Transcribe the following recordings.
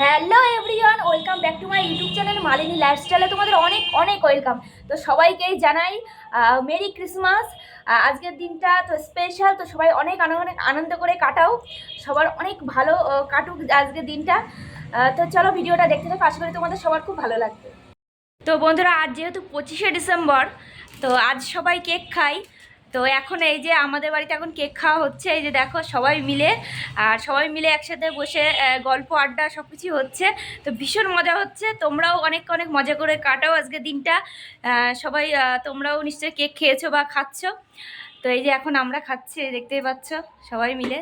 Hello everyone welcome back to my YouTube channel Malini লাইফস্টাইলে তোমাদের অনেক অনেক ওয়েলকাম তো সবাইকেই জানাই মেরি ক্রিসমাস আজকের দিনটা তো স্পেশাল তো সবাই অনেক অনেক আনন্দ করে কাটাও। সবার অনেক ভালো কাটুক আজকের দিনটা। তো চলো ভিডিওটা দেখতে থাকো, আশা করি তোমাদের সবার খুব ভালো লাগবে। তো বন্ধুরা, আজ যেহেতু পঁচিশে ডিসেম্বর, তো আজ সবাই কেক খাই তো এখন এই যে আমাদের বাড়িতে এখন কেক খাওয়া হচ্ছে, এই যে দেখো সবাই মিলে, আর সবাই মিলে একসাথে বসে গল্প, আড্ডা সব কিছু হচ্ছে। তো ভীষণ মজা হচ্ছে, তোমরাও অনেক অনেক মজা করে কাটাও আজকে দিনটা। সবাই তোমরাও নিশ্চয়ই কেক খেয়েছো বা খাচ্ছ। তো এই যে এখন আমরা খাচ্ছি দেখতেই পাচ্ছ, সবাই মিলে।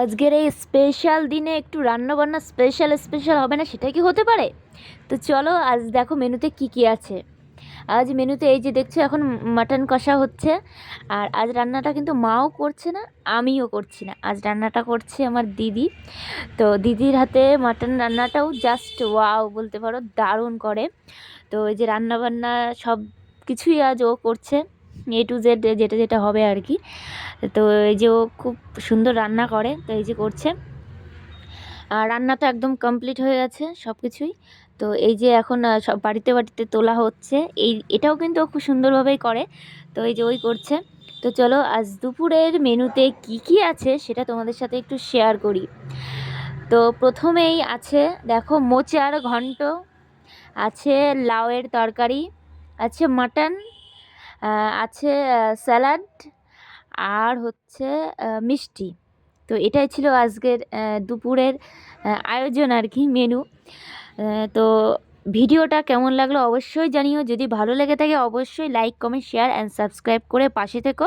আজকের এই স্পেশাল দিনে একটু রান্না বান্না স্পেশাল স্পেশাল হবে না, সেটা কি হতে পারে? তো চলো আজ দেখো মেনুতে কি কি আছে। আজ মেনুতে এই যে দেখছ, এখন মাটন কষা হচ্ছে। আর আজ রান্নাটা কিন্তু মাও করছে না, আমিও করছি না। আজ রান্নাটা করছে আমার দিদি। তো দিদির হাতে মাটন রান্নাটাও জাস্ট ওয়াও বলতে পারো, দারুণ করে। তো এই যে রান্না বান্না সব কিছুই আজ ও করছে এ টু জেড যেটা যেটা হবে আর কি। তো এই যে ও খুব সুন্দর রান্না করে, তো এই যে করছে। রান্না তো একদম কমপ্লিট হয়ে গেছে সব কিছুই তো এই যে এখন সব বাড়িতে বাড়িতে তোলা হচ্ছে, এই, এটাও কিন্তু খুব সুন্দরভাবেই করে। তো এই যে ওই করছে। তো চলো আজ দুপুরের মেনুতে কি কি আছে সেটা তোমাদের সাথে একটু শেয়ার করি। তো প্রথমেই আছে, দেখো মোচার ঘন্ট, আছে লাউয়ের তরকারি, আছে মাটন আছে স্যালাড, আর হচ্ছে মিষ্টি। তো এটাই ছিল আজকের দুপুরের আয়োজন আর কি মেনু তো ভিডিওটা কেমন লাগল অবশ্যই জানিও। যদি ভালো লেগে থাকে অবশ্যই like comment share and subscribe করে পাশে থেকো।